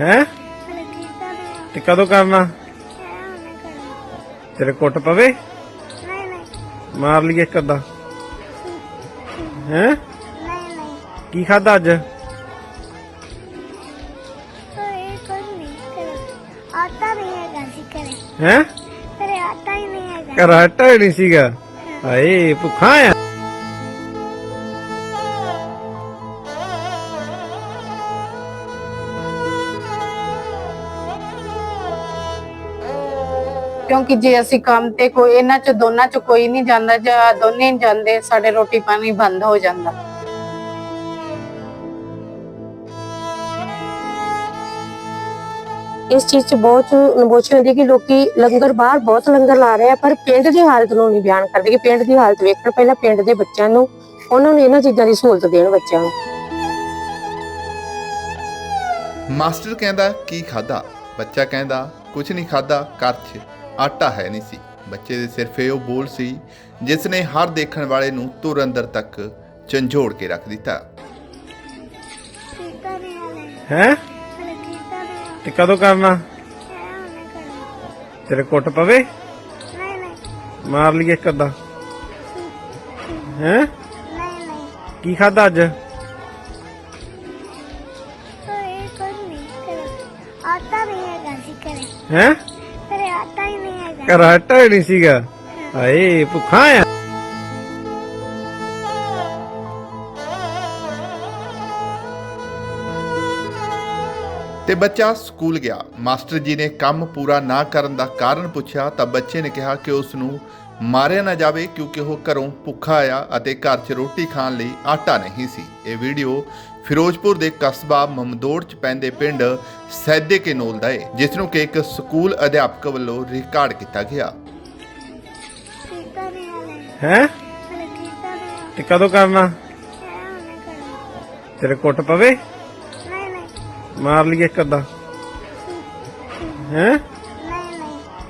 ਹੈ? ਤੇ ਕਦੋਂ ਕਰਨਾ? ਤੇਰੇ ਕੁੱਟ ਪਵੇ? ਮਾਰ ਲਈਏ ਇੱਕ ਅੱਧਾ। ਹੈ? ਕੀ ਖਾਦਾ ਅੱਜ? ਹੈ? ਕਰਾਟਾ ਹੀ ਨਹੀਂ ਸੀਗਾ। ਹਾਏ ਭੁੱਖਾ ਆ। ਕਿਉਂਕਿ ਜੇ ਅਸੀਂ ਕੰਮ ਤੇ ਕੋਈ ਇਹਨਾਂ ਚ ਦੋਨਾਂ ਚ ਕੋਈ ਨਹੀਂ ਜਾਂਦਾ ਜਾਂ ਦੋਨੇ ਨਹੀਂ ਜਾਂਦੇ ਸਾਡੇ ਰੋਟੀ ਪਾਣੀ ਬੰਦ ਹੋ ਜਾਂਦਾ। ਇਸ ਚੀਜ਼ 'ਚ ਬਹੁਤ ਨਬੋਚੀ ਹੁੰਦੀ ਕਿ ਲੋਕੀ ਲੰਗਰ ਬਾਹਰ ਬਹੁਤ ਲੰਗਰ ਲਾ ਰਹੇ ਆ ਪਰ ਪਿੰਡ ਦੀ ਹਾਲਤ ਨੂੰ ਨਹੀਂ ਬਿਆਨ ਕਰਦੇ ਕਿ ਪਿੰਡ ਦੀ ਹਾਲਤ ਵੇਖਣ ਪਹਿਲਾਂ ਪਿੰਡ ਦੇ ਬੱਚਿਆਂ ਨੂੰ ਉਹਨਾਂ ਨੂੰ ਇਹਨਾਂ ਚੀਜ਼ਾਂ ਦੀ ਸਹੂਲਤ ਦੇਣ ਬੱਚਿਆਂ ਨੂੰ। ਮਾਸਟਰ ਕਹਿੰਦਾ ਕੀ ਖਾਦਾ ਬੱਚਾ ਕਹਿੰਦਾ ਕੁਝ ਨਹੀਂ ਖਾਦਾ 'ਚ। ਆਟਾ ਹੈ ਨਹੀਂ ਸੀ। ਬੱਚੇ ਦੇ ਸਿਰਫ ਇਹ ਉਹ ਬੋਲ ਸੀ ਜਿਸ ਨੇ ਹਰ ਦੇਖਣ ਵਾਲੇ ਨੂੰ ਤੁਰ ਅੰਦਰ ਤੱਕ ਝੰਜੋੜ ਕੇ ਰੱਖ ਦਿੱਤਾ। ਹੈ? ਤੇ ਕਦੋਂ ਕਰਨਾ? ਤੇਰੇ ਕੁੱਟ ਪਵੇ? ਮਾਰ ਲਈਏ ਇੱਕ ਅੱਧਾ। ਹੈ? ਕੀ ਖਾਦਾ ਅੱਜ? ਆਟਾ ਵੀ ਹੈਗਾ ਸੀ ਕਰੇ ਹੈ? ਆਟਾ ਹੀ ਨਹੀਂ ਸੀਗਾ। ਹਾਏ ਭੁੱਖਾ ਆ। ਤੇ ਬੱਚਾ ਸਕੂਲ ਗਿਆ। ਮਾਸਟਰ ਜੀ ਨੇ ਕੰਮ ਪੂਰਾ ਨਾ ਕਰਨ ਦਾ ਕਾਰਨ ਪੁੱਛਿਆ ਤਾਂ ਬੱਚੇ ਨੇ ਕਿਹਾ ਕਿ ਉਸ ਨੂੰ ਮਾਰਿਆ ਨਾ ਜਾਵੇ ਕਿਉਂਕਿ ਉਹ ਘਰੋਂ ਭੁੱਖਾ ਆਇਆ ਅਤੇ ਘਰ 'ਚ ਰੋਟੀ ਖਾਣ ਲਈ ਆਟਾ ਨਹੀਂ ਸੀ। ਇਹ ਵੀਡੀਓ ਫਿਰੋਜ਼ਪੁਰ ਦੇ ਕਸਬਾ ਮਮਦੋੜ ਚ ਪੈਂਦੇ ਪਿੰਡ ਸੈਦੇ ਕੇਨੋਲ ਦਾ ਹੈ ਜਿਸ ਨੂੰ ਕਿ ਇੱਕ ਸਕੂਲ ਅਧਿਆਪਕ ਵੱਲੋਂ ਰਿਕਾਰਡ ਕੀਤਾ ਗਿਆ। ਹੈ? ਤੇ ਕਦੋਂ ਕਰਨਾ? ਤੇਰੇ ਕੁੱਟ ਪਵੇ? ਮਾਰ ਲਈ ਇੱਕ ਅੱਧਾ। ਹੈ?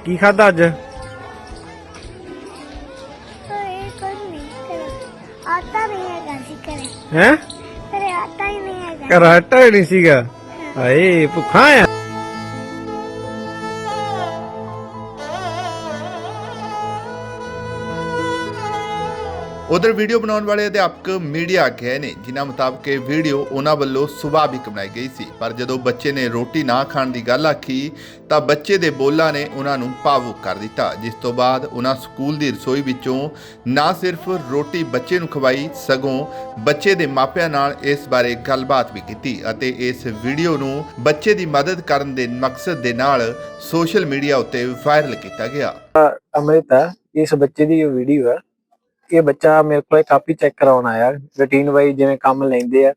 ਕੀ ਖਾਦਾ ਅੱਜ? ਆਟਾ ਵੀ ਹੈਗਾ ਸੀ ਕਰੇ ਹੈ? ਕਰਾਟਾ ਹੀ ਨਹੀਂ ਹੈਗਾ। ਕਰਾਟਾ ਹੀ ਨਹੀਂ ਸੀਗਾ। ਹਾਏ ਭੁੱਖਾ ਆ। ਉਧਰ ਵੀਡੀਓ ਬਣਾਉਣ ਵਾਲੇ ਅਧਿਆਪਕ ਮੀਡੀਆ ਗਏ ਨੇ, ਜਿਨ੍ਹਾਂ ਮੁਤਾਬਕ ਇਹ ਵੀਡੀਓ ਉਹਨਾਂ ਵੱਲੋਂ ਸੁਭਾਵਿਕ ਬਣਾਈ ਗਈ ਸੀ। ਪਰ ਜਦੋਂ ਬੱਚੇ ਨੇ ਰੋਟੀ ਨਾ ਖਾਣ ਦੀ ਗੱਲ ਆਖੀ, ਤਾਂ ਬੱਚੇ ਦੇ ਬੋਲਾਂ ਨੇ ਉਹਨਾਂ ਨੂੰ ਭਾਵੁਕ ਕਰ ਦਿੱਤਾ, ਜਿਸ ਤੋਂ ਬਾਅਦ ਉਹਨਾਂ ਸਕੂਲ ਦੀ ਰਸੋਈ ਵਿੱਚੋਂ ਨਾ ਸਿਰਫ ਰੋਟੀ ਬੱਚੇ ਨੂੰ ਖਵਾਈ, ਸਗੋਂ ਬੱਚੇ ਦੇ ਮਾਪਿਆਂ ਨਾਲ ਇਸ ਬਾਰੇ ਗੱਲਬਾਤ ਵੀ ਕੀਤੀ ਅਤੇ ਇਸ ਵੀਡੀਓ ਨੂੰ ਬੱਚੇ ਦੀ ਮਦਦ ਕਰਨ ਦੇ ਮਕਸਦ ਦੇ ਨਾਲ ਸੋਸ਼ਲ ਮੀਡੀਆ ਉੱਤੇ ਵਾਇਰਲ ਕੀਤਾ ਗਿਆ। ਅੰਮ੍ਰਿਤ, ਇਸ ਬੱਚੇ ਦੀ ਇਹ ਵੀਡੀਓ ਹੈ ਇਹ ਬੱਚਾ ਮੇਰੇ ਕੋਲ ਕਾਪੀ ਚੈੱਕ ਕਰਾਉਣ ਆਇਆ ਰੂਟੀਨ ਵਾਈ ਜਿਵੇਂ ਕੰਮ ਲੈਂਦੇ ਆ।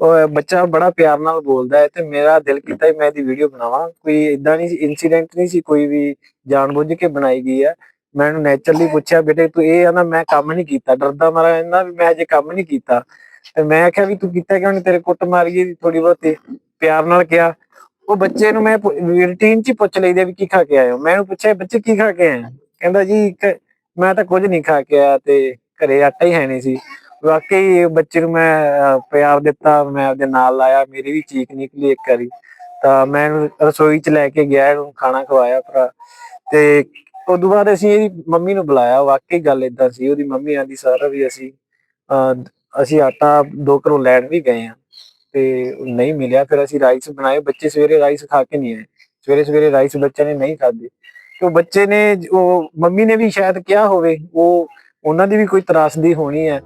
ਉਹ ਬੱਚਾ ਬੜਾ ਪਿਆਰ ਨਾਲ ਬੋਲਦਾ ਹੈ ਤੇ ਮੇਰਾ ਦਿਲ ਕੀਤਾ ਮੈਂ ਇਹਦੀ ਵੀਡੀਓ ਬਣਾਵਾਂ। ਕੋਈ ਇਦਾਂ ਨਹੀਂ ਇਨਸੀਡੈਂਟ ਨਹੀਂ ਸੀ ਕੋਈ ਵੀ ਜਾਣਬੁੱਝ ਕੇ ਬਣਾਈ ਗਈ ਹੈ ਮੈਂ ਇਹਨੂੰ ਨੇਚਰਲੀ ਪੁੱਛਿਆ, ਬੇਟੇ ਤੂੰ ਇਹ ਆ ਨਾ, ਮੈਂ ਕੰਮ ਨਹੀਂ ਕੀਤਾ। ਡਰਦਾ ਮਾਰਾ ਇਹਨਾਂ ਵੀ ਮੈਂ ਅਜੇ ਕੰਮ ਨਹੀਂ ਕੀਤਾ। ਤੇ ਮੈਂ ਆਖਿਆ ਵੀ ਤੂੰ ਕੀਤਾ ਕਿਉਂ ਨਹੀਂ ਤੇਰੇ ਕੁੱਟ ਮਾਰੀਏ ਥੋੜੀ ਬਹੁਤੀ ਪਿਆਰ ਨਾਲ ਕਿਹਾ। ਉਹ ਬੱਚੇ ਨੂੰ ਮੈਂ ਰੂਟੀਨ ਚ ਪੁੱਛ ਲਈਦੇ ਵੀ ਕੀ ਖਾ ਕੇ ਆਏ ਹੋ? ਮੈਂ ਉਹਨੂੰ ਪੁੱਛਿਆ, ਬੱਚੇ ਕੀ ਖਾ ਕੇ ਆਏ ਕਹਿੰਦਾ ਜੀ ਮੈਂ ਤਾਂ ਕੁਝ ਨਹੀਂ ਖਾ ਕੇ ਆਇਆ ਤੇ ਘਰੇ ਆਟਾ ਹੀ ਹੈ ਨਹੀਂ ਸੀ। ਵਾਕਈ ਬੱਚੇ ਨੂੰ ਮੈਂ ਪਿਆਰ ਦਿੱਤਾ ਮੈਂ ਆਪਦੇ ਨਾਲ ਲਾਇਆ ਮੇਰੀ ਵੀ ਚੀਕ ਨਿਕਲੀ ਇੱਕ ਵਾਰੀ। ਤਾਂ ਮੈਂ ਰਸੋਈ ਚ ਲੈ ਕੇ ਗਿਆ ਇਹਨੂੰ ਖਾਣਾ ਖਵਾਇਆ ਭਰਾ। ਤੇ ਉਦੋਂ ਬਾਅਦ ਅਸੀਂ ਇਹਦੀ ਮੰਮੀ ਨੂੰ ਬੁਲਾਇਆ ਵਾਕਈ ਗੱਲ ਇਦਾਂ ਸੀ। ਉਹਦੀ ਮੰਮੀ ਆਂਦੀ ਸਾਰਾ ਵੀ ਅਸੀਂ ਅਹ, ਅਸੀਂ ਆਟਾ ਦੋ ਘਰੋਂ ਲੈਣ ਵੀ ਗਏ ਆ। ਤੇ ਨਹੀਂ ਮਿਲਿਆ। ਫਿਰ ਅਸੀਂ ਰਾਈਸ ਬਣਾਏ। ਬੱਚੇ ਸਵੇਰੇ ਰਾਈਸ ਖਾ ਕੇ ਨਹੀਂ ਆਏ। ਸਵੇਰੇ ਸਵੇਰੇ ਰਾਈਸ ਬੱਚਿਆਂ ਨੇ ਨਹੀਂ ਖਾਦੇ ਤੇ ਬੱਚੇ ਨੇ, ਉਹ ਮੰਮੀ ਨੇ ਵੀ ਸ਼ਾਇਦ ਕਿਹਾ ਹੋਵੇ, ਉਹ, ਉਹਨਾਂ ਦੀ ਵੀ ਕੋਈ ਤਰਾਸਦੀ ਹੋਣੀ ਹੈ,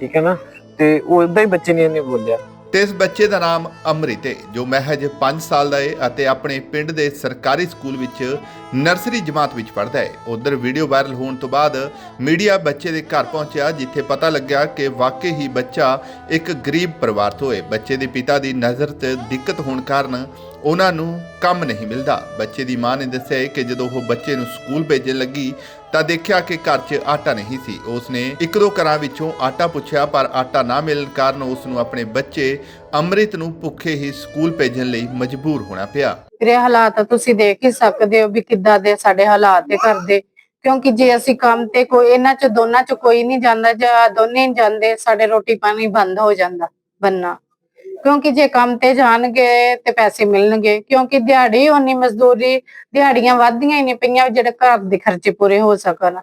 ਠੀਕ ਹੈ ਨਾ? ਤੇ ਉਹ ਉਦਾਂ ਹੀ ਬੱਚੇ ਨੇ ਇਹਨੇ ਬੋਲਿਆ। ਤੇ ਇਸ ਬੱਚੇ ਦਾ ਨਾਮ ਅੰਮ੍ਰਿਤ ਹੈ, ਜੋ ਮਹਿਜ 5 ਸਾਲ ਦਾ ਹੈ ਅਤੇ ਆਪਣੇ ਪਿੰਡ ਦੇ ਸਰਕਾਰੀ ਸਕੂਲ ਵਿੱਚ ਨਰਸਰੀ ਜਮਾਤ ਵਿੱਚ ਪੜ੍ਹਦਾ ਹੈ। ਉਧਰ ਵੀਡੀਓ ਵਾਇਰਲ ਹੋਣ ਤੋਂ ਬਾਅਦ ਮੀਡੀਆ ਬੱਚੇ ਦੇ ਘਰ ਪਹੁੰਚਿਆ, ਜਿੱਥੇ ਪਤਾ ਲੱਗਿਆ ਕਿ ਵਾਕਈ ਹੀ ਬੱਚਾ ਇੱਕ ਗਰੀਬ ਪਰਿਵਾਰ ਤੋਂ ਹੈ। ਬੱਚੇ ਦੇ ਪਿਤਾ ਦੀ ਨਜ਼ਰ 'ਚ ਦਿੱਕਤ ਹੋਣ ਕਾਰਨ ਉਹਨਾਂ ਨੂੰ ਕੰਮ ਨਹੀਂ ਮਿਲਦਾ। ਬੱਚੇ ਦੀ ਮਾਂ ਨੇ ਦੱਸਿਆ ਕਿ ਜਦੋਂ ਉਹ ਬੱਚੇ ਨੂੰ ਸਕੂਲ ਭੇਜਣ ਲੱਗੀ ਤਾਂ ਦੇਖਿਆ ਕਿ ਘਰ 'ਚ ਆਟਾ ਨਹੀਂ ਸੀ। ਉਸ ਨੇ ਇੱਕ ਦੋ ਘਰਾਂ ਵਿੱਚੋਂ ਆਟਾ ਪੁੱਛਿਆ, ਪਰ ਆਟਾ ਨਾ ਮਿਲਣ ਕਾਰਨ ਉਸ ਨੂੰ ਆਪਣੇ ਬੱਚੇ ਅੰਮ੍ਰਿਤ ਨੂੰ ਭੁੱਖੇ ਹੀ ਸਕੂਲ ਭੇਜਣ ਲਈ ਮਜਬੂਰ ਹੋਣਾ ਪਿਆ। ਵੀਰੇ, ਹਾਲਾਤ ਤੁਸੀਂ ਦੇਖ ਹੀ ਸਕਦੇ ਹੋ ਵੀ ਕਿੱਦਾਂ ਦੇ ਸਾਡੇ ਹਾਲਾਤ ਦੇ ਘਰ ਦੇ। ਕਿਉਂਕਿ ਜੇ ਅਸੀਂ ਕੰਮ ਤੇ ਕੋਈ, ਇਹਨਾਂ ਚ, ਦੋਨਾਂ ਚ ਕੋਈ ਨਹੀਂ ਜਾਂਦਾ ਜਾਂ ਦੋਨੇ ਨਹੀਂ ਜਾਂਦੇ, ਸਾਡੇ ਰੋਟੀ ਪਾਣੀ ਬੰਦ ਹੋ ਜਾਂਦਾ ਬੰਨਾ ਕਿਉਂਕਿ ਜੇ ਕੰਮ ਤੇ ਜਾਣਗੇ ਤੇ ਪੈਸੇ ਮਿਲਣਗੇ ਕਿਉਂਕਿ ਦਿਹਾੜੀ ਓਨੀ ਮਜ਼ਦੂਰੀ ਦਿਹਾੜੀਆਂ ਵੱਧਦੀਆਂ ਹੀ ਨਹੀਂ ਪਈਆਂ ਜਿਹੜੇ ਘਰ ਦੇ ਖਰਚੇ ਪੂਰੇ ਹੋ ਸਕਣ।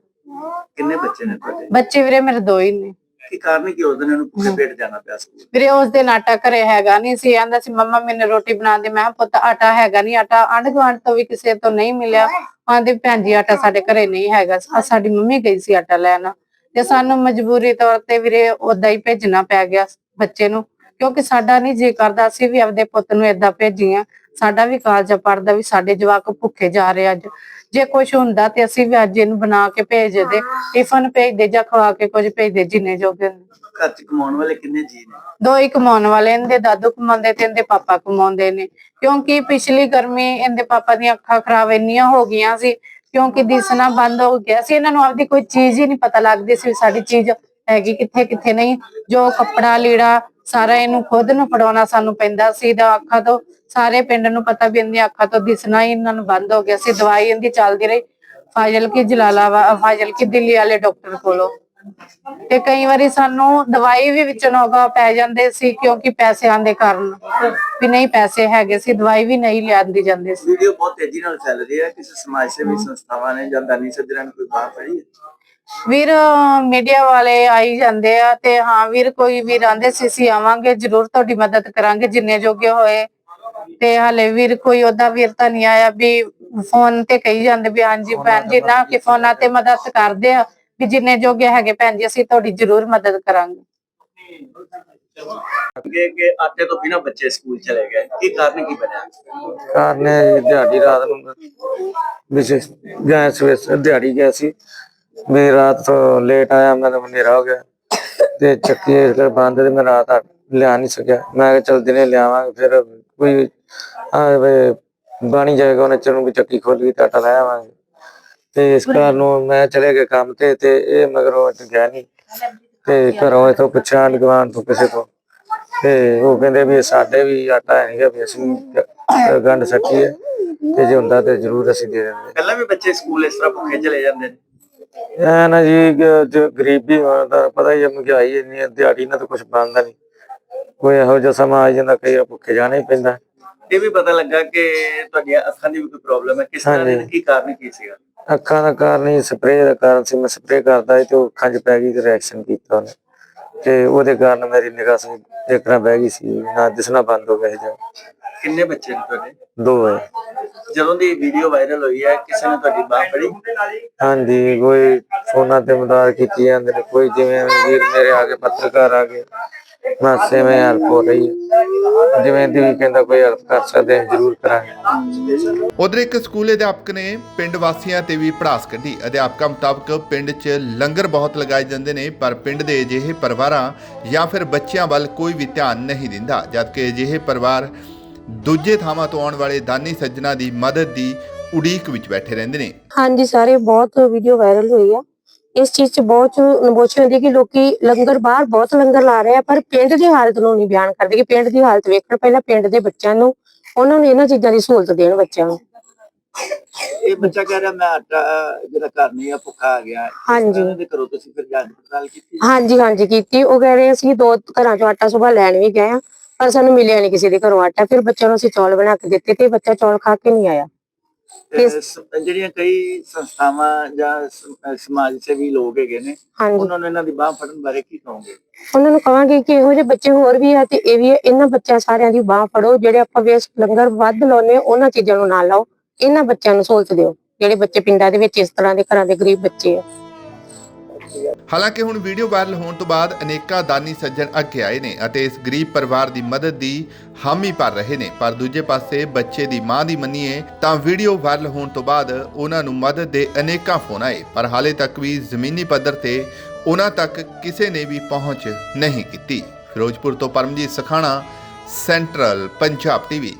ਕਿੰਨੇ ਬੱਚੇ ਨੇ ਤੁਹਾਡੇ? ਬੱਚੇ ਵੀਰੇ ਮੇਰੇ ਦੋ ਹੀ ਨੇ। ਕੀ ਕਾਰਨ ਕਿ ਉਸ ਦਿਨ ਇਹਨੂੰ ਭੁੱਖੇ ਪੇਟ ਜਾਣਾ ਪਿਆ ਸਕੂਲ ਵੀਰੇ ਉਸ ਦਿਨ ਆਟਾ ਘਰੇ ਹੈਗਾ ਨਹੀਂ ਸੀ ਆਂਦਾ ਸੀ ਮੰਮਾ ਮੈਨੂੰ ਰੋਟੀ ਬਣਾ ਦੇ। ਮੈਂ ਕਿਹਾ ਪੁੱਤ ਆਟਾ ਹੈਗਾ ਨਹੀਂ ਆਟਾ ਆਂਢ ਗੁਆਂਢ ਤੋਂ ਵੀ ਕਿਸੇ ਤੋਂ ਨਹੀਂ ਮਿਲਿਆ। ਆਂਦੇ ਭੈਣ ਜੀ ਆਟਾ ਸਾਡੇ ਘਰੇ ਨਹੀਂ ਹੈਗਾ। ਸਾਡੀ ਮੰਮੀ ਗਈ ਸੀ ਆਟਾ ਲੈਣ। ਤੇ ਸਾਨੂੰ ਮਜਬੂਰੀ ਤੌਰ ਤੇ ਵੀਰੇ ਉਦਾਂ ਹੀ ਭੇਜਣਾ ਪੈ ਗਿਆ ਬੱਚੇ ਨੂੰ। ਕਿਉਂਕਿ ਸਾਡਾ ਨਹੀਂ ਜੀ ਕਰਦਾ ਅਸੀਂ ਵੀ ਆਪਦੇ ਪੁੱਤ ਨੂੰ ਏਦਾਂ ਭੇਜੀਆਂ। ਸਾਡਾ ਵੀ ਕਾਲਜ ਪੜਦਾ ਵੀ ਸਾਡੇ ਜਵਾਕ ਭੁੱਖੇ ਜਾ ਰਹੇ ਅੱਜ। ਜੇ ਕੁਝ ਹੁੰਦਾ ਤੇ ਅਸੀਂ ਵੀ ਅੱਜ ਇਹਨੂੰ ਬਣਾ ਕੇ ਭੇਜ ਦੇ ਟਿਫਨ ਭੇਜ ਦੇ ਜਾਂ ਖਵਾ ਕੇ ਕੁਝ ਭੇਜ ਦੇ ਜਿੰਨੇ ਜੋਗੇ। ਘਰ ਚ ਕਮਾਉਣ ਵਾਲੇ ਕਿੰਨੇ ਜੀ ਨੇ? ਦੋ ਹੀ ਕਮਾਉਣ ਵਾਲੇ ਇਹਦੇ ਦਾਦੂ ਕਮਾਉਂਦੇ ਤੇ ਇਹਦੇ ਪਾਪਾ ਕਮਾਉਂਦੇ ਨੇ। ਕਿਉਂਕਿ ਪਿਛਲੀ ਗਰਮੀ ਇਹਦੇ ਪਾਪਾ ਦੀਆਂ ਅੱਖਾਂ ਖਰਾਬ ਇੰਨੀਆਂ ਹੋ ਗਈਆਂ ਸੀ ਕਿਉਂਕਿ ਦਿਸਣਾ ਬੰਦ ਹੋ ਗਿਆ ਸੀ। ਇਹਨਾਂ ਨੂੰ ਆਪਦੀ ਕੋਈ ਚੀਜ਼ ਹੀ ਨਹੀਂ ਪਤਾ ਲੱਗਦੀ ਸੀ ਸਾਡੀ ਚੀਜ਼ ਹੈਗੀ ਕਿੱਥੇ ਕਿੱਥੇ ਨਹੀਂ, ਜੋ ਕੱਪੜਾ, ਲੀੜਾ ਸਾਰਾ ਇਹਨੂੰ ਖੁਦ ਨੂੰ ਫੜਾਉਣਾ ਸਾਨੂੰ ਪੈਂਦਾ ਸੀ ਦਾ ਅੱਖਾਂ ਤੋਂ ਸਾਰੇ ਪਿੰਡ ਨੂੰ ਪਤਾ ਵੀ ਇਹਦੀਆਂ ਅੱਖਾਂ ਤੋਂ ਦਿਸਣਾ ਹੀ ਇਹਨਾਂ ਨੂੰ ਬੰਦ ਹੋ ਗਿਆ ਸੀ, ਦਵਾਈ ਇਹਦੀ ਚੱਲਦੀ ਰਹੀ। ਫਾਜ਼ਲ ਕੀ ਜਲਾਲਾਬਾਦ ਫਾਜ਼ਲ ਕੀ ਦਿੱਲੀ ਵਾਲੇ ਡਾਕਟਰ ਕੋਲੋਂ। ਤੇ ਕਈ ਵਾਰੀ ਸਾਨੂੰ ਦਵਾਈ ਵੀ ਵਿੱਚ ਨੋਗਾ ਪੈ ਜਾਂਦੇ ਸੀ, ਕਿਉਂਕਿ ਪੈਸੇ ਆਂਦੇ ਕਾਰਨ ਵੀ ਨਹੀਂ ਪੈਸੇ ਹੈਗੇ ਸੀ, ਦਵਾਈ ਵੀ ਨਹੀਂ ਲਿਆਂਦੀ ਜਾਂਦੇ ਸੀ। ਵੀਡੀਓ ਬਹੁਤ ਤੇਜ਼ੀ ਨਾਲ ਚੱਲ ਰਹੀ ਹੈ, ਕਿਸੇ ਸਮਾਜ ਸੇਵੀ ਸੰਸਥਾਵਾਂ ਨੇ ਜਾਂ ਦਾਨੀ ਸੱਜਣਾ ਨੇ ਕੋਈ ਬਾਤ ਫੜੀ ਹੈ? ਵੀਰ ਮੀਡੀਆ ਵਾਲੇ ਆਈ ਜਾਂਦੇ ਆ ਤੇ ਹਾਂ ਵੀਰ ਕੋਈ ਵੀਰ ਆਂਦੇ ਸੀ ਅਸੀਂ ਆਵਾਂਗੇ ਜਰੂਰ ਤੁਹਾਡੀ ਮਦਦ ਕਰਾਂਗੇ ਜਿੰਨੇ ਜੋਗੇ ਹੋਏ। ਤੇ ਹਲੇ ਵੀਰ ਕੋਈ ਉਹਦਾ ਵੀਰ ਤਾਂ ਨਹੀਂ ਆਇਆ ਵੀ ਫੋਨ ਤੇ ਕਹੀ ਜਾਂਦੇ ਵੀ ਹਾਂਜੀ ਭੈਣ ਜੀ ਨਾ ਕਿ ਫੋਨਾਂ ਤੇ ਮਦਦ ਕਰਦੇ ਆ ਵੀ ਜਿੰਨੇ ਜੋਗੇ ਹੈਗੇ ਭੈਣ ਜੀ ਅਸੀਂ ਤੁਹਾਡੀ ਜਰੂਰ ਮਦਦ ਕਰਾਂਗੇ। ਕਿ ਕਿ ਆਟੇ ਤੋਂ ਬਿਨਾਂ ਬੱਚੇ ਸਕੂਲ ਚਲੇ ਗਏ। ਕੀ ਕਾਰਨ ਕੀ ਬਣਿਆ? ਕਾਰਨ ਇਹ ਦਿਹਾੜੀ ਰਾਤ ਨੂੰ ਵਿਸ਼ੇਸ਼ ਗਿਆ ਸਵੇਰ ਦਿਹਾੜੀ ਗਿਆ ਸੀ। ਮੈਂ ਰਾਤ ਲੇਟ ਆਇਆ ਮੈਨੂੰ ਹਨੇਰਾ ਹੋ ਗਿਆ। ਤੇ ਚੱਕੀ ਇਸ ਕਰਕੇ ਬੰਦ ਤੇ ਮੈਂ ਰਾਤ ਆ- ਲਿਆ ਨਹੀਂ ਸਕਿਆ। ਮੈਂ ਕਿਹਾ ਚਲ ਦਿਨੇ ਲਿਆਵਾਂਗੇ, ਫਿਰ ਕੋਈ ਬਾਣੀ ਜਾਏਗਾ, ਉਹਨੇ ਚਨੂੰ ਵੀ ਚੱਕੀ ਖੋਲ ਗਈ ਤਾਂ ਆਟਾ ਤੇ ਇਸ ਕਾਰਨ ਮੈਂ ਚਲੇ ਗਿਆ ਕੰਮ ਤੇ ਤੇ ਇਹ ਮਗਰੋਂ ਅੱਜ ਗਿਆ ਨਹੀਂ। ਤੇ ਘਰੋਂ ਇਥੋਂ ਪੁੱਛਿਆ ਨਿਗਵਾਨ ਤੋਂ ਕਿਸੇ ਤੋਂ ਤੇ ਉਹ ਕਹਿੰਦੇ ਵੀ ਸਾਡੇ ਵੀ ਆਟਾ ਹੈ ਨਹੀਂਗਾ ਵੀ ਅਸੀਂ ਗੰਢ ਸਕੀਏ ਤੇ ਜੇ ਹੁੰਦਾ ਤੇ ਜ਼ਰੂਰ ਅਸੀਂ ਦੇ ਦਿੰਦੇ। ਪਹਿਲਾਂ ਵੀ ਬੱਚੇ ਸਕੂਲ ਇਸ ਤਰ੍ਹਾਂ ਭੁੱਖੇ ਚਲੇ ਜਾਂਦੇ ਨੇ। ਐ ਨਾ ਜੀ ਜੋ ਗਰੀਬੀ ਹੋਣ ਦਾ ਪਤਾ ਹੀ ਹੈ ਮਹਿੰਗਾਈ ਇੰਨੀ ਹੈ ਦਿਹਾੜੀ ਨਾਲ ਤਾਂ ਕੁਝ ਬਣਦਾ ਨਹੀਂ। ਕੋਈ ਇਹੋ ਜਿਹਾ ਸਮਾਂ ਆ ਜਾਂਦਾ ਕਈ ਵਾਰ ਭੁੱਖੇ ਜਾਣਾ ਹੀ ਪੈਂਦਾ। ਇਹ ਵੀ ਪਤਾ ਲੱਗਾ ਕਿ ਤੁਹਾਡੀਆਂ ਅੱਖਾਂ ਦੀ ਵੀ ਕੋਈ ਪ੍ਰੋਬਲਮ ਹੈ। ਕਿਸ ਤਰ੍ਹਾਂ ਦੀ ਹਾਂਜੀ। ਕੀ ਕਾਰਨ ਕੀ ਸੀਗਾ? ਅੱਖਾਂ ਦਾ ਕਾਰਨ ਹੀ ਸਪਰੇਅ ਦਾ ਕਾਰਨ ਸੀ। ਮੈਂ ਸਪਰੇਅ ਕਰਦਾ ਸੀ ਤੇ ਉਹ ਅੱਖਾਂ 'ਚ ਪੈ ਗਈ ਤੇ ਰਿਐਕਸ਼ਨ ਕੀਤਾ ਉਹਨੇ। ਤੇ ਉਹਦੇ ਕਾਰਨ ਮੇਰੀ ਨਿਗਾਹ ਸੀ ਦੇਖਣਾ ਬਹਿ ਗਈ ਸੀ ਨਾ ਦਿਸਣਾ ਬੰਦ ਹੋ ਗਿਆ ਜਾਂ ਕਿੰਨੇ ਬੱਚੇ ਨੇ ਤੁਹਾਡੇ? ਦੋ ਹੈ। ਜਦੋਂ ਦੀ ਵੀਡੀਓ ਵਾਇਰਲ ਹੋਈ ਹੈ ਕਿਸੇ ਨੇ ਤੁਹਾਡੀ ਬਾਹ ਫੜੀ? ਹਾਂਜੀ ਕੋਈ ਫੋਨਾਂ ਤੇ ਮਦਦ ਕੀਤੀ ਜਾਂਦੇ ਨੇ ਕੋਈ ਜਿਵੇਂ ਵੀਰ ਮੇਰੇ ਆ ਕੇ ਪੱਤਰਕਾਰ ਆ ਗਏ। ਮਾਸੇ ਮੈਂ ਹੈਲਪ ਹੋ ਰਹੀ ਹੈ। ਜਿਵੇਂ ਦੀ ਵੀ ਕਹਿੰਦਾ ਕੋਈ ਹੈਲਪ ਕਰ ਸਕਦੇ ਹਾਂ ਜ਼ਰੂਰ ਕਰਾਂਗੇ। ਉਧਰ ਇੱਕ ਸਕੂਲ ਅਧਿਆਪਕ ਨੇ ਪਿੰਡ ਵਾਸੀਆਂ ਤੇ ਵੀ ਪੜਾਸ ਕੱਢੀ। ਅਧਿਆਪਕਾਂ ਮੁਤਾਬਕ ਪਿੰਡ 'ਚ ਲੰਗਰ ਬਹੁਤ ਲਗਾਏ ਜਾਂਦੇ ਨੇ ਪਰ ਪਿੰਡ ਦੇ ਅਜਿਹੇ ਪਰਿਵਾਰਾਂ ਜਾਂ ਫਿਰ ਬੱਚਿਆਂ ਵੱਲ ਕੋਈ ਵੀ ਧਿਆਨ ਨਹੀਂ ਦਿੰਦਾ ਜਦਕਿ ਅਜਿਹੇ ਪਰਿਵਾਰ ਦੂਜੇ ਥਾਵਾਂ ਤੋਂ ਆਉਣ ਵਾਲੇ ਦਾਨੀ ਸੱਜਣਾ ਦੀ ਮਦਦ ਦੀ ਉਡੀਕ ਵਿੱਚ ਬੈਠੇ ਰਹਿੰਦੇ ਨੇ। ਹਾਂਜੀ ਸਾਰੇ ਬਹੁਤ ਵੀਡੀਓ ਵਾਇਰਲ ਹੋਈ ਆ। ਇਸ ਚੀਜ਼ 'ਚ ਬਹੁਤ ਨਬੋਚੀ ਹੁੰਦੀ ਕਿ ਲੋਕੀ ਲੰਗਰ ਬਾਹਰ ਬਹੁਤ ਲੰਗਰ ਲਾ ਰਹੇ ਆ ਪਰ ਪਿੰਡ ਦੀ ਹਾਲਤ ਨੂੰ ਨਹੀਂ ਬਿਆਨ ਕਰਦੇ ਕਿ ਪਿੰਡ ਦੀ ਹਾਲਤ ਵੇਖਣ ਪਹਿਲਾਂ ਪਿੰਡ ਦੇ ਬੱਚਿਆਂ ਨੂੰ ਉਹਨਾਂ ਨੂੰ ਇਹਨਾਂ ਚੀਜ਼ਾਂ ਦੀ ਸਹੂਲਤ ਦੇਣ ਬੱਚਿਆਂ ਨੂੰ। ਇਹ ਬੱਚਾ ਕਹਿ ਰਿਹਾ ਮੈਂ ਆਟਾ ਜਿਹੜਾ ਘਰ ਨਹੀਂ ਆ ਭੁੱਖਾ ਆ ਗਿਆ। ਹਾਂਜੀ। ਦੇ ਘਰੋਂ ਤੁਸੀਂ ਫਿਰ ਜਾਂਚ ਪੜਤਾਲ ਕੀਤੀ? ਹਾਂਜੀ ਹਾਂਜੀ ਕੀਤੀ। ਉਹ ਕਹਿ ਰਹੇ ਅਸੀਂ ਦੋ ਘਰਾਂ ਚੋਂ ਆਟਾ ਸੁਬਾ ਲੈਣ ਵੀ ਗਏ ਆ ਪਰ ਸਾਨੂੰ ਮਿਲਿਆ ਨਹੀਂ ਕਿਸੇ ਦੇ ਘਰੋਂ ਆਟਾ। ਫਿਰ ਬੱਚਿਆਂ ਨੂੰ ਅਸੀਂ ਚੌਲ ਬਣਾ ਕੇ ਦਿੱਤੇ ਤੇ ਬੱਚਾ ਚੌਲ ਖਾ ਕੇ ਨਹੀਂ ਆਇਆ। ਤੇ ਸ- ਜਿਹੜੀਆਂ ਕਈ ਸੰਸਥਾਵਾਂ ਜਾਂ ਸ- ਸਮਾਜ ਸੇਵੀ ਲੋਕ ਹੈਗੇ ਨੇ ਹਾਂਜੀ। ਉਹਨਾਂ ਨੂੰ ਇਹਨਾਂ ਦੀ ਬਾਹ ਫੜਨ ਬਾਰੇ ਕੀ ਕਹੋਗੇ? ਉਹਨਾਂ ਨੂੰ ਕਹਾਂਗੇ ਕਿ ਇਹੋ ਜਿਹੇ ਬੱਚੇ ਹੋਰ ਵੀ ਆ ਤੇ ਇਹ ਵੀ ਆ, ਇਹਨਾਂ ਬੱਚਿਆਂ ਸਾਰਿਆਂ ਦੀ ਬਾਹ ਫੜੋ ਜਿਹੜੇ ਆਪਾਂ ਵੇਸਟ ਲੰਗਰ ਵੱਧ ਲਾਉਨੇ ਉਹਨਾਂ ਚੀਜ਼ਾਂ ਨੂੰ ਨਾ ਲਾਓ ਇਹਨਾਂ ਬੱਚਿਆਂ ਨੂੰ ਸਹੂਲਤ ਦਿਓ ਜਿਹੜੇ ਬੱਚੇ ਪਿੰਡਾਂ ਦੇ ਵਿੱਚ ਇਸ ਤਰ੍ਹਾਂ ਦੇ ਘਰਾਂ ਦੇ ਗਰੀਬ ਬੱਚੇ ਆ। ਹਾਲਾਂਕਿ ਹੁਣ ਵੀਡੀਓ ਵਾਇਰਲ ਹੋਣ ਤੋਂ ਬਾਅਦ ਅਨੇਕਾਂ ਦਾਨੀ ਸੱਜਣ ਅੱਗੇ ਆਏ ਨੇ ਅਤੇ ਇਸ ਗਰੀਬ ਪਰਿਵਾਰ ਦੀ ਮਦਦ ਦੀ ਹਾਮੀ ਭਰ ਰਹੇ ਨੇ। ਪਰ ਦੂਜੇ ਪਾਸੇ ਬੱਚੇ ਦੀ ਮਾਂ ਦੀ ਮੰਨੀਏ ਤਾਂ ਵੀਡੀਓ ਵਾਇਰਲ ਹੋਣ ਤੋਂ ਬਾਅਦ ਉਹਨਾਂ ਨੂੰ ਮਦਦ ਦੇ ਅਨੇਕਾਂ ਫੋਨ ਆਏ। ਪਰ ਹਾਲੇ ਤੱਕ ਵੀ ਜ਼ਮੀਨੀ ਪੱਧਰ ਤੇ ਉਹਨਾਂ ਤੱਕ ਕਿਸੇ ਨੇ ਵੀ ਪਹੁੰਚ ਨਹੀਂ ਕੀਤੀ। ਫਿਰੋਜ਼ਪੁਰ ਤੋਂ ਪਰਮਜੀਤ ਸਖਾਣਾ, ਸੈਂਟਰਲ ਪੰਜਾਬ ਟੀਵੀ।